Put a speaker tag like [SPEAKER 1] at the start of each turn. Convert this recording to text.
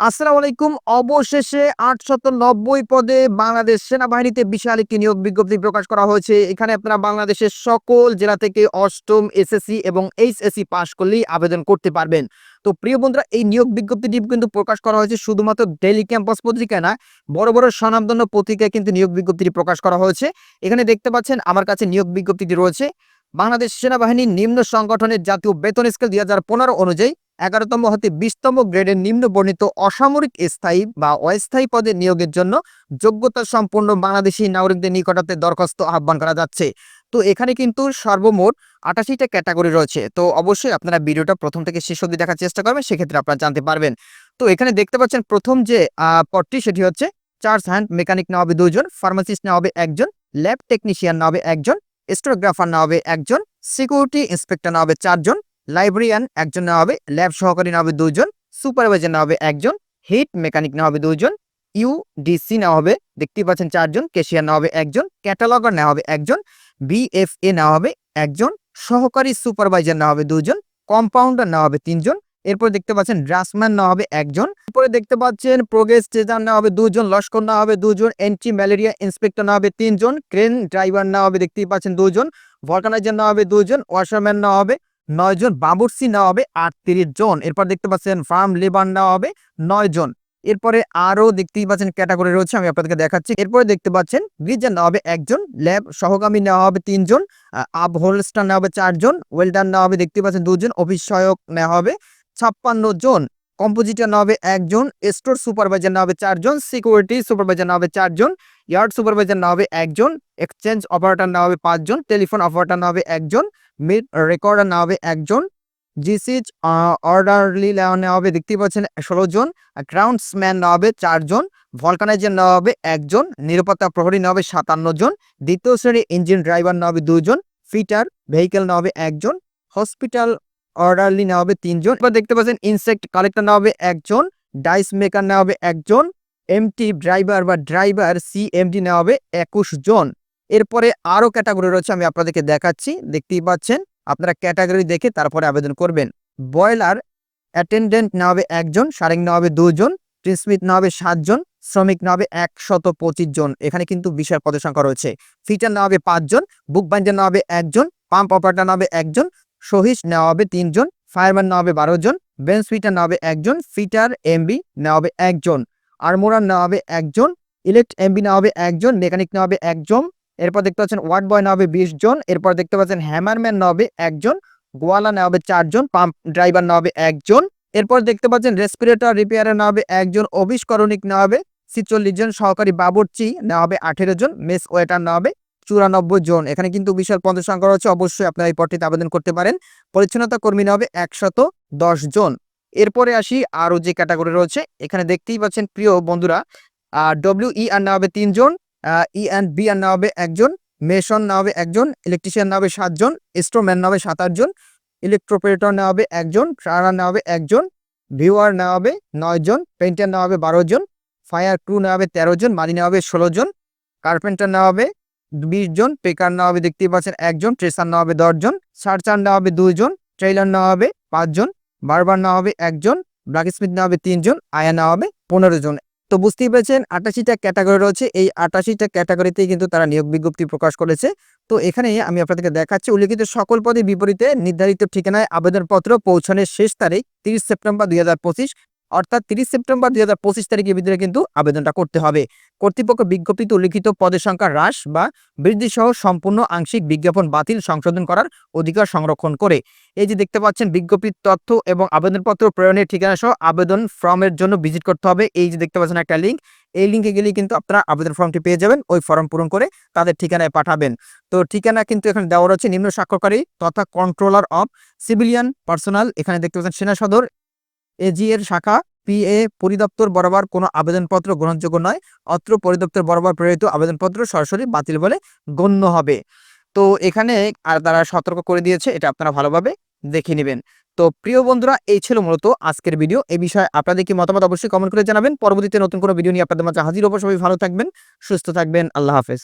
[SPEAKER 1] আসসালামু আলাইকুম। অবশেষে আটশত নব্বই পদে বাংলাদেশ সেনাবাহিনীতে বিশাল একটি নিয়োগ বিজ্ঞপ্তি প্রকাশ করা হয়েছে। এখানে আপনারা বাংলাদেশের সকল জেলা থেকে অষ্টম এসএসসি এবং এইচএসসি পাশ করলেই আবেদন করতে পারবেন। তো প্রিয় বন্ধুরা, এই নিয়োগ বিজ্ঞপ্তিটি কিন্তু প্রকাশ করা হয়েছে শুধুমাত্র ডেলি ক্যাম্পাস পত্রিকা না, বড় বড় স্বনামধন্য পত্রিকায় কিন্তু নিয়োগ বিজ্ঞপ্তিটি প্রকাশ করা হয়েছে। এখানে দেখতে পাচ্ছেন, আমার কাছে নিয়োগ বিজ্ঞপ্তিটি রয়েছে। বাংলাদেশ সেনাবাহিনীর নিম্ন সংগঠনের জাতীয় বেতন স্কেল দুই অনুযায়ী এগারোতম হতে বিশতম গ্রেডের নিম্ন বর্ণিত অসামরিক স্থায়ী বা অস্থায়ী পদে নিয়োগের জন্য যোগ্যতা সম্পন্ন বাংলাদেশি নাগরিকদের নিকটাতে দরখাস্ত আহ্বান করা যাচ্ছে। তো এখানে কিন্তু সর্বমোট আটাশিটা ক্যাটাগরি রয়েছে। তো অবশ্যই আপনারা ভিডিওটা প্রথম থেকে শেষ অবধি দেখার চেষ্টা করবেন, সেক্ষেত্রে আপনারা জানতে পারবেন। তো এখানে দেখতে পাচ্ছেন প্রথম যে পদটি সেটি হচ্ছে চার্জ হ্যান্ড, মেকানিক নেওয়া হবে দুজন ফার্মাসিস্ট নেওয়া হবে একজন, ল্যাব টেকনিশিয়ান নেওয়া হবে একজন স্টোগ্রাফার নেওয়া হবে একজন, সিকিউরিটি ইন্সপেক্টর নেওয়া হবে চারজন লাইব্রেরিয়ান একজন নেওয়া হবে ল্যাব সহকারী নেওয়া হবে দুজন সুপারভাইজার নেওয়া হবে একজন হিট মেকানিক নেওয়া হবে দুজন ইউডিসি নেওয়া হবে দেখতেই পাচ্ছেন চারজন কেশিয়ার নেওয়া হবে একজন ক্যাটালগার নেওয়া হবে একজন বিএফএ নেওয়া হবে একজন সহকারী সুপারভাইজার নেওয়া হবে দুজন কম্পাউন্ডার নেওয়া হবে তিনজন এরপর দেখতে পাচ্ছেন ড্রাসম্যান নেওয়া হবে একজন এরপরে দেখতে পাচ্ছেন প্রোগ্রেস ট্রেজার নেওয়া হবে দুজন লস্কর নেওয়া হবে দুজন এন্টি ম্যালেরিয়া ইন্সপেক্টর নেওয়া হবে তিনজন ক্রেন ড্রাইভার নেওয়া হবে দেখতেই পাচ্ছেন দুজন ভলকানাইজার নেওয়া হবে দুজন ওয়াশারম্যান নেওয়া হবে নয় জন বাবুর্সি নেওয়া হবে আটত্রিশ জন এরপর দেখতে পাচ্ছেন ফার্ম লেবার নেওয়া হবে নয় জন এরপরে আরও দেখতেই পাচ্ছেন ক্যাটাগরি রয়েছে আমি আপনাদেরকে দেখাচ্ছি এরপরে দেখতে পাচ্ছেন গ্রিজার নেওয়া হবে একজন ল্যাব সহগামী নেওয়া হবে তিনজন আপ হোলস্টার নেওয়া হবে চারজন ওয়েল্ডার নেওয়া হবে দেখতে পাচ্ছেন দুজন সহায়ক নেওয়া হবে ছাপ্পান্ন জন কম্পোজিটার নেওয়া হবে একজন স্টোর সুপারভাইজার নেওয়া হবে চারজন সিকিউরিটি সুপারভাইজার নেওয়া হবে চারজন ইয়ার্ড সুপারভাইজার নেওয়া হবে একজন এক্সচেঞ্জ অপারেটর নেওয়া হবে পাঁচজন টেলিফোন অপারেটর নেওয়া হবে একজন মিড রেকর্ডার নেওয়া হবে একজন জিসিজ অর্ডারলি নেওয়া হবে দেখতেই পাচ্ছেন ষোলো জন গ্রাউন্ডসম্যান নেওয়া হবে চারজন ভলকানাইজার নেওয়া হবে একজন নিরাপত্তা প্রহরী নেওয়া হবে সাতান্ন জন দ্বিতীয় শ্রেণি ইঞ্জিন ড্রাইভার নেওয়া হবে দুজন ফিটার ভেহিকেল নেওয়া হবে একজন হসপিটাল অর্ডারলি নেওয়া হবে তিনজন এবার দেখতে পাচ্ছেন ইনসেক্ট কালেক্টর নেওয়া হবে একজন ডাইস মেকার নেওয়া হবে একজন এমটি ড্রাইভার বা ড্রাইভার সিএমডি নেওয়া হবে একুশ জন এরপরে আরও ক্যাটাগরি রয়েছে আমি আপনাদেরকে দেখাচ্ছি দেখতেই পাচ্ছেন আপনারা ক্যাটাগরি দেখে তারপরে আবেদন করবেন বয়লার অ্যাটেন্ডেন্ট নেওয়া হবে একজন সারেং নেওয়া হবে দুজন প্রিন্সমিথ নেওয়া হবে সাতজন শ্রমিক নেওয়া হবে একশত পঁচিশ জন এখানে কিন্তু বিশাল পদের সংখ্যা রয়েছে ফিটার নেওয়া হবে পাঁচজন বুক বাইন্ডার নেওয়া হবে একজন পাম্প অপারেটর নেওয়া হবে একজন সহিস নেওয়া হবে তিনজন ফায়ারম্যান নেওয়া হবে বারো জন বেঞ্চ ফিটার নেওয়া হবে একজন ফিটার এমবি নেওয়া হবে একজন আরমোরার নেওয়া হবে একজন ইলেক্ট এমবি নেওয়া হবে একজন মেকানিক নেওয়া হবে একজন এরপর দেখতে পাচ্ছেন ওয়ার্ড বয় নেওয়া হবে বিশ জন, এরপর দেখতে পাচ্ছেন হ্যামারম্যান নেওয়া হবে একজন গোয়ালা নেওয়া হবে চারজন পাম্প ড্রাইভার নেওয়া হবে একজন এরপর দেখতে পাচ্ছেন রেসপিরেটর রিপেয়ার নেওয়া হবে একজন অভিষ্করণিক নেওয়া হবে ছিচল্লিশ জন, সহকারী বাবুর্চি নেওয়া হবে আঠেরো জন, মেস ওয়েটার নেওয়া হবে চুরানব্বই জন। এখানে কিন্তু বিশাল পদের সংখ্যা রয়েছে, অবশ্যই আপনারা এই পদটিতে আবেদন করতে পারেন। পরিচ্ছন্নতা কর্মী নেওয়া হবে একশত দশ জন। এরপরে আসি আরও যে ক্যাটাগরি রয়েছে, এখানে দেখতেই পাচ্ছেন প্রিয় বন্ধুরা ডব্লিউ ই আর নেওয়া হবে তিনজন ই অ্যান্ড বি আর নেওয়া হবে একজন, মেশন নেওয়া হবে একজন ইলেকট্রিশিয়ান নেওয়া হবে সাতজন স্টোরম্যান নেওয়া হবে সাত আটজন ইলেকট্রোপেরেটর নেওয়া হবে একজন ট্রানার নেওয়া হবে একজন ভিউয়ার নেওয়া হবে নয় জন পেন্টার নেওয়া হবে বারো জন ফায়ার ক্রু নেওয়া হবে তেরো জন মালি নেওয়া হবে ষোলো জন কার্পেন্টার নেওয়া হবে বিশ জন পেকার নেওয়া হবে দেখতেই পাচ্ছেন একজন ট্রেসার নেওয়া হবে দশজন সার্চার নেওয়া হবে দুইজন ট্রেইলার নেওয়া হবে পাঁচজন বারবার নেওয়া হবে একজন ব্ল্যাক স্মিথ নেওয়া হবে তিনজন আয়া নেওয়া হবে পনেরো জন তো বুঝতেই পেরেছেন আটাশিটা ক্যাটাগরি রয়েছে। এই আটাশিটা ক্যাটাগরিতেই কিন্তু তারা নিয়োগ বিজ্ঞপ্তি প্রকাশ করেছে। তো এখানে আমি আপনাদেরকে দেখাচ্ছি, উল্লেখিত সকল পদে বিপরীতে নির্ধারিত ঠিকানায় আবেদনপত্র পৌঁছানোর শেষ তারিখ তিরিশ সেপ্টেম্বর দুই হাজার পঁচিশ। অর্থাৎ তিরিশ সেপ্টেম্বর দুই হাজার পঁচিশ তারিখের ভিতরে কিন্তু আবেদনটা করতে হবে। কর্তৃপক্ষ বিজ্ঞপ্তিতে উল্লিখিত পদের সংখ্যা হ্রাস বা বৃদ্ধি সহ সম্পূর্ণ আংশিক বিজ্ঞাপন বাতিল সংশোধন করার অধিকার সংরক্ষণ করে। এই যে দেখতে পাচ্ছেন, বিজ্ঞপ্তির তথ্য এবং আবেদনপত্র প্রেরণের ঠিকানা সহ আবেদন ফর্মের জন্য ভিজিট করতে হবে। এই যে দেখতে পাচ্ছেন একটা লিঙ্ক, এই লিঙ্কে গেলেই কিন্তু আপনারা আবেদন ফর্মটি পেয়ে যাবেন। ওই ফর্ম পূরণ করে তাদের ঠিকানায় পাঠাবেন। তো ঠিকানা কিন্তু এখানে দেওয়া রয়েছে, নিম্ন স্বাক্ষরকারী তথা কন্ট্রোলার অফ সিভিলিয়ান পার্সোনাল এখানে দেখতে পাচ্ছেন, সেনা সদর। এজি এর শাখা পিএ পরিদপ্তর বরাবর কোনো আবেদনপত্র গ্রহণযোগ্য নয়, অত্র পরিদপ্তর বরাবর প্রেরিত আবেদনপত্র সরাসরি বাতিল বলে গণ্য হবে। তো এখানে আর তারা সতর্ক করে দিয়েছে, এটা আপনারা ভালোভাবে দেখে নেবেন। তো প্রিয় বন্ধুরা, এই ছিল মূলত আজকের ভিডিও। এই বিষয়ে আপনাদের কি মতামত অবশ্যই কমেন্ট করে জানাবেন। পরবর্তীতে নতুন কোনো ভিডিও নিয়ে আপনাদের মাঝে হাজির সবাই ভালো থাকবেন, সুস্থ থাকবেন। আল্লাহ হাফেজ।